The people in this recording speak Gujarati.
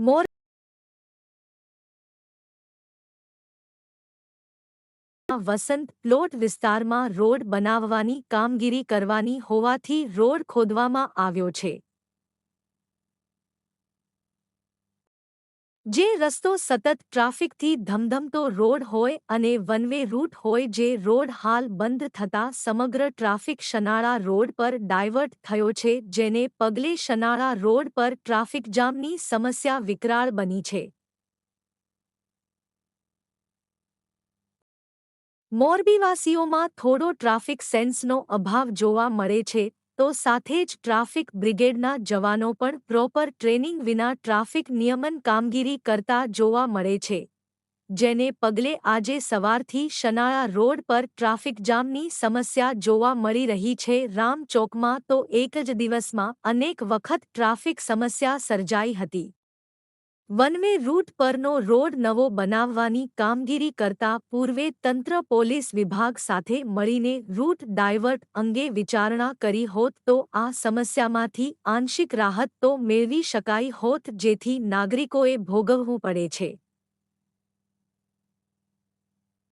મોર વસંત પ્લોટ વિસ્તારમાં રોડ બનાવવાની કામગીરી કરવાની હોવાથી રોડ ખોદવામાં આવ્યો છે. જે રસ્તો સતત ટ્રાફિકથી ધમધમતો રોડ હોય અને વનવે રૂટ હોય જે રોડ હાલ બંધ થતા સમગ્ર ટ્રાફિક શનાળા રોડ પર ડાયવર્ટ થયો છે, જેને પગલે શનાળા રોડ પર ટ્રાફિક જામની સમસ્યા વિકરાળ બની છે. મોરબીવાસીઓમાં થોડો ટ્રાફિક સેન્સનો અભાવ જોવા મળે છે તો સાથે જ ટ્રાફિક બ્રિગેડના જવાનો પણ પ્રોપર ટ્રેનિંગ વિના ટ્રાફિક નિયમન કામગીરી કરતા જોવા મળે છે. જેને પગલે આજે સવારથી શનાળા રોડ પર ટ્રાફિક જામની સમસ્યા જોવા મળી રહી છે. રામચોકમાં તો એક જ દિવસમાં અનેક વખત ટ્રાફિક સમસ્યા સર્જાઈ હતી. વનવે રૂટ પરનો રોડ નવો બનાવવાની કામગીરી કરતા પૂર્વે તંત્ર પોલીસ વિભાગ સાથે મળીને રૂટ ડાયવર્ટ અંગે વિચારણા કરી હોત તો આ સમસ્યામાંથી આંશિક રાહત તો મેળવી શકાઈ હોત જેથી નાગરિકોએ ભોગવવું પડે છે.